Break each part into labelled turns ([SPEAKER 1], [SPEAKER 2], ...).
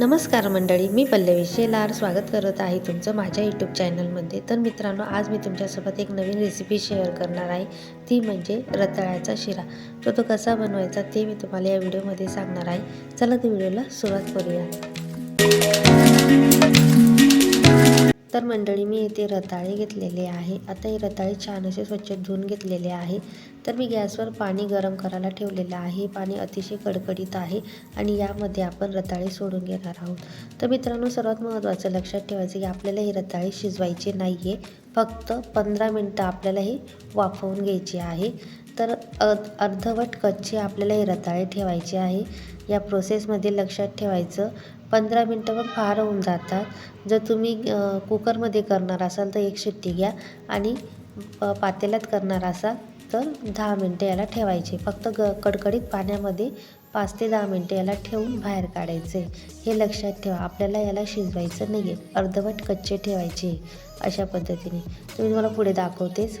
[SPEAKER 1] नमस्कार मंडळी मी पल्लवी शेलार. स्वागत करत आहे तुमचं माझ्या यूट्यूब चॅनलमध्ये तर मित्रांनो आज मी तुमच्यासोबत एक नवीन रेसिपी शेअर करणार आहे. ती म्हणजे रताळ्याचा शिरा. तर तो कसा बनवायचा ते मी तुम्हाला या व्हिडिओमध्ये सांगणार आहे. चला त्या व्हिडिओला सुरुवात करूया. तर मंडळी मी इथे रताळे घेतलेले आहे. आता हे रताळे छान असे स्वच्छ धुवून घेतलेले आहे. तर मी गॅसवर पाणी गरम करायला ठेवलेलं आहे. पाणी अतिशय कडकडीत आहे आणि यामध्ये आपण रताळे सोडून घेणार आहोत. तर मित्रांनो सर्वात महत्त्वाचं लक्षात ठेवायचं की आपल्याला हे रताळे शिजवायचे नाही आहे फक्त पंधरा मिनटं आपल्याला हे वाफवून घ्यायचे आहे. तर अर्धवट कच्चे आपल्याला हे रताळे ठेवायचे आहे. या प्रोसेसमध्ये लक्षात ठेवायचं. पंधरा मिनटं पण फार होऊन जातात. जर तुम्ही कुकरमध्ये करणार असाल तर एक शिट्टी घ्या आणि पातेल्यात करणार असाल तर दहा मिनटं याला ठेवायचे. फक्त ग कडकडीत पाण्यामध्ये पाच ते दहा मिनटं याला ठेवून बाहेर काढायचे. हे लक्षात ठेवा. आपल्याला याला शिजवायचं नाही आहे अर्धवट कच्चे ठेवायचे अशा पद्धतीने. तुम्ही मला तुम्हाला पुढे दाखवतेच.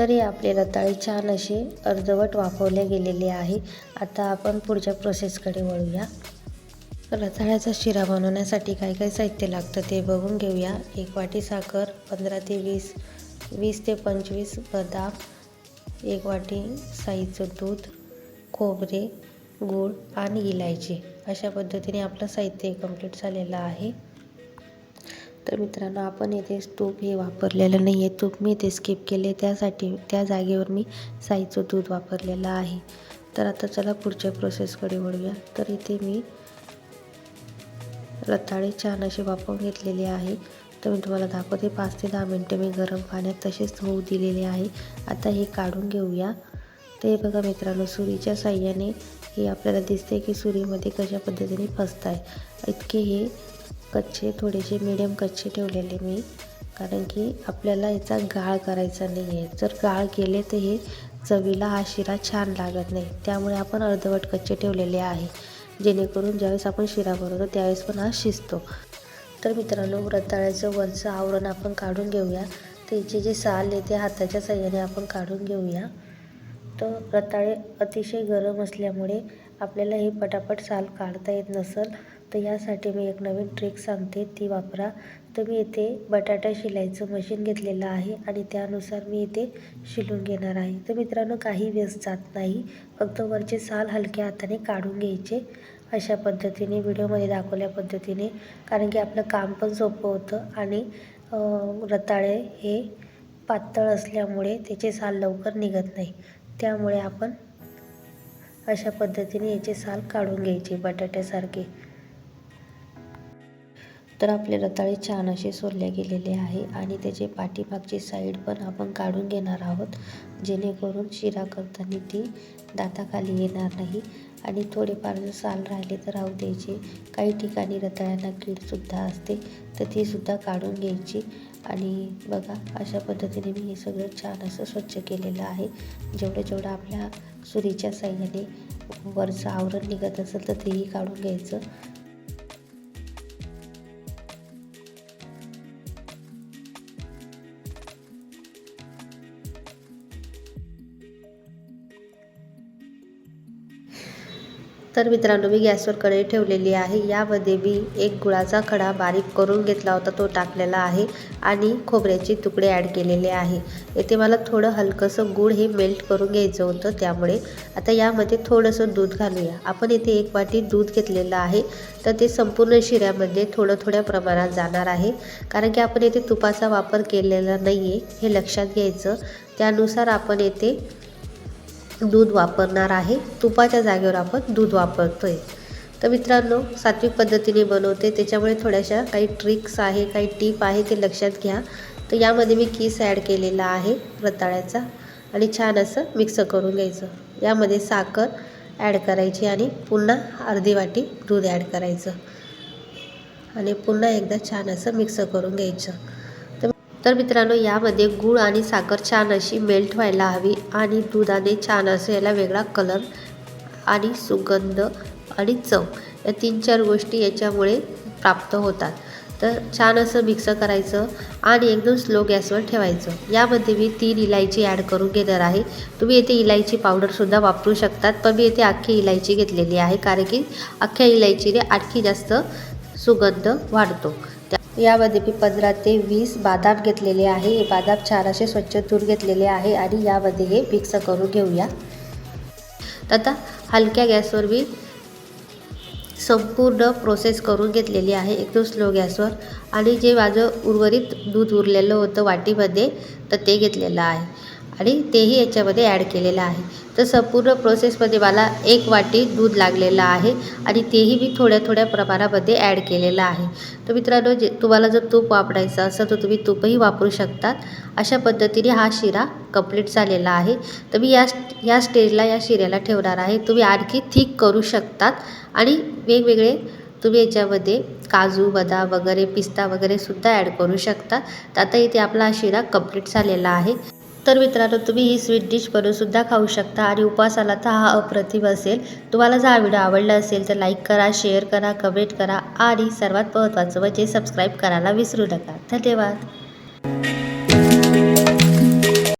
[SPEAKER 1] तरी आपले रताळे छान असे अर्धवट वाफवले गेलेले आहे. आता आपण पुढच्या प्रोसेसकडे वळूया. रताळ्याचा शिरा बनवण्यासाठी काय काय साहित्य लागतं ते बघून घेऊया. एक वाटी साखर पंधरा ते वीस वीस ते पंचवीस बदाम एक वाटी साईचं दूध खोबरे गूळ आणि इलायची. अशा पद्धतीने आपलं साहित्य कंप्लीट झालेलं आहे. तर मित्रांनो आपण येथे तूप हे वापरलेलं नाही आहे तूप मी इथे स्किप केले. त्यासाठी त्या जागेवर मी साईचं दूध वापरलेलं आहे. तर आता चला पुढच्या प्रोसेसकडे वळूया. तर इथे मी रताळे छान असे वापरून घेतलेले आहे. तर मी तुम्हाला दाखवते पाच ते दहा मिनटं मी गरम पाण्यात तसेच होऊ दिलेले आहे. आता हे काढून घेऊया. तर हे बघा मित्रांनो सुरीच्या साह्याने हे आपल्याला दिसते की सुरीमध्ये कशा पद्धतीने फसत आहे इतके हे कच्चे थोडेसे मिडियम कच्चे ठेवलेले मी. कारण की आपल्याला याचा गाळ करायचा नाही आहे जर गाळ केले तर हे चवीला हा शिरा छान लागत नाही. त्यामुळे आपण अर्धवट कच्चे ठेवलेले आहे. जेणेकरून ज्यावेळेस आपण शिरा बनवतो त्यावेळेस पण हा शिजतो. तर मित्रांनो रताळ्याचं वरचं आवरण आपण काढून घेऊया. त्याचे जे साल आहे ते हाताच्या सहाय्याने आपण काढून घेऊया. तर रताळे अतिशय गरम असल्यामुळे आपल्याला हे पटापट साल काढता येत नसेल तर यासाठी मी एक नवीन ट्रिक सांगते ती वापरा. तर मी इथे बटाटा शिलायचं मशीन घेतलेलं आहे आणि त्यानुसार मी इथे शिलून घेणार आहे. तर मित्रांनो काही व्यस्त जात नाही. फक्त वरचे साल हलक्या हाताने काढून घ्यायचे अशा पद्धतीने व्हिडिओमध्ये दाखवल्या पद्धतीने. कारण की आपलं काम पण सोपं होतं आणि रताळे हे पातळ असल्यामुळे त्याचे साल लवकर निघत नाही. त्यामुळे आपण अशा पद्धतीने याचे साल काढून घ्यायचे बटाट्यासारखे. तर आपले रताळे छान असे सोलले गेलेले आहे आणि त्याचे पाठीमागची साईड पण आपण काढून घेणार आहोत. जेणेकरून शिरा करताना ती दाताखाली येणार नाही. आणि थोडेफार जर साल राहिले तर राहू द्यायचे. काही ठिकाणी रताळ्यांना कीडसुद्धा असते तर तीसुद्धा काढून घ्यायची. आणि बघा अशा पद्धतीने मी हे सगळं छान असं स्वच्छ केलेलं आहे. जेवढं जेवढं आपल्या सुरीच्या साह्याने वरचं आवरण निघत असेल तर तेही काढून घ्यायचं. तर मित्रांनो मी गॅसवर कढई ठेवलेली आहे. यामध्ये मी एक गुळाचा खडा बारीक करून घेतला होता. तो टाकलेला आहे आणि खोबऱ्याचे तुकडे ॲड केलेले आहे. येथे मला थोडं हलकंसं गूळ हे मेल्ट करून घ्यायचं होतं. त्यामुळे आता यामध्ये थोडंसं दूध घालूया. आपण येथे एक वाटी दूध घेतलेलं आहे. तर ते संपूर्ण शिऱ्यामध्ये थोडं थोड्या प्रमाणात जाणार आहे. कारण की आपण येथे तुपाचा वापर केलेला नाही आहे हे लक्षात घ्यायचं. त्यानुसार आपण येथे दूध वापरणार आहे. तुपाच्या जागेवर आपण दूध वापरतो आहे तर मित्रांनो सात्विक पद्धतीने बनवते. त्याच्यामुळे थोड्याशा काही ट्रिक्स आहे काही टीप आहे ते लक्षात घ्या. तर यामध्ये मी किस ॲड केलेला आहे रताळ्याचा. आणि छान असं मिक्स करून घ्यायचं. यामध्ये साखर ॲड करायची आणि पुन्हा अर्धी वाटी दूध ॲड करायचं. आणि पुन्हा एकदा छान असं मिक्स करून घ्यायचं. तर मित्रांनो यामध्ये गूळ आणि साखर छान अशी मेल्ट व्हायला हवी आणि दुधाने छान असं याला वेगळा कलर आणि सुगंध आणि चव या तीन चार गोष्टी याच्यामुळे प्राप्त होतात. तर छान असं मिक्स करायचं आणि एकदम स्लो गॅसवर ठेवायचं. यामध्ये मी तीन इलायची ॲड करून घेणार आहे. तुम्ही येथे इलायची पावडरसुद्धा वापरू शकतात पण मी येथे अख्खी इलायची घेतलेली आहे कारण की अख्ख्या इलायचीने आणखी जास्त सुगंध वाढतो. यामध्ये मी पंधरा ते वीस बदाम घेतलेले आहे हे बदाम छान असे स्वच्छ धुवून घेतलेले आहे आणि यामध्ये हे मिक्स करून घेऊया. आता हलक्या गॅसवर मी संपूर्ण प्रोसेस करून घेतलेली आहे. एकदम स्लो गॅसवर. आणि जे माझं उर्वरित दूध उरलेलं होतं वाटीमध्ये तर ते घेतलेलं आहे. आणि तेही याच्यामध्ये ॲड केलेलं आहे. तर संपूर्ण प्रोसेसमध्ये मला एक वाटी दूध लागलेलं आहे आणि तेही मी थोड्या थोड्या प्रमाणामध्ये ॲड केलेलं आहे. तर मित्रांनो जे तुम्हाला जर तूप वापरायचं असेल तर तुम्ही तूपही वापरू शकतात. अशा पद्धतीने हा शिरा कंप्लीट झालेला आहे. तर मी या या स्टेजला या शिऱ्याला ठेवणार आहे. तुम्ही आणखी थिक करू शकतात आणि वेगवेगळे तुम्ही याच्यामध्ये काजू बदाम वगैरे पिस्ता वगैरे सुद्धा ॲड करू शकता तर आता इथे आपला हा शिरा कंप्लीट झालेला आहे. तर मित्रांनो तुम्ही ही स्वीट डिश बनवूनसुद्धा खाऊ शकता आणि उपवासाला तर हा अप्रतिम असेल. तुम्हाला जर हा व्हिडिओ आवडला असेल तर लाईक करा शेअर करा कमेंट करा आणि सर्वात महत्त्वाचं म्हणजे सबस्क्राईब करायला विसरू नका. धन्यवाद.